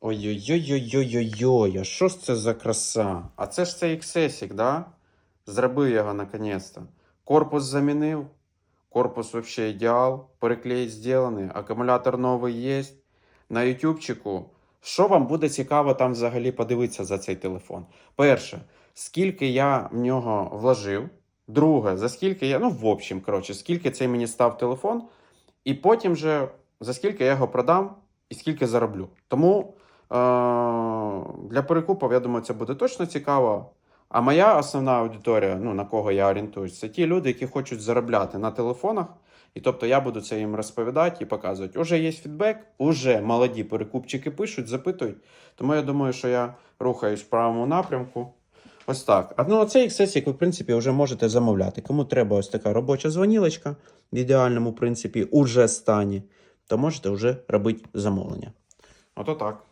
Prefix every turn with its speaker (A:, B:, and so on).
A: Ой-ой-ой-ой-ой-ой, а що ж це за краса? А це ж цей XS, да? Зробив його наконець-то. Корпус замінив. Корпус вообще ідеал. Переклей зроблений. Акумулятор новий є. На ютубчику. Що вам буде цікаво там взагалі подивитися за цей телефон? Перше, скільки я в нього вложив. Друге, за скільки я, ну, в общем, коротше, скільки цей мені став телефон. І потім же, за скільки я його продам і скільки зароблю. Тому для перекупів, я думаю, це буде точно цікаво. А моя основна аудиторія, ну на кого я орієнтуюсь, це ті люди, які хочуть заробляти на телефонах. І тобто я буду це їм розповідати і показувати. Уже є фідбек, уже молоді перекупчики пишуть, запитують. Тому я думаю, що я рухаюсь в правому напрямку. Ось так. А ну, цей XS, ви, в принципі, вже можете замовляти. Кому треба ось така робоча дзвонілочка в ідеальному, принципі, уже стані, то можете вже робити замовлення. Ото так.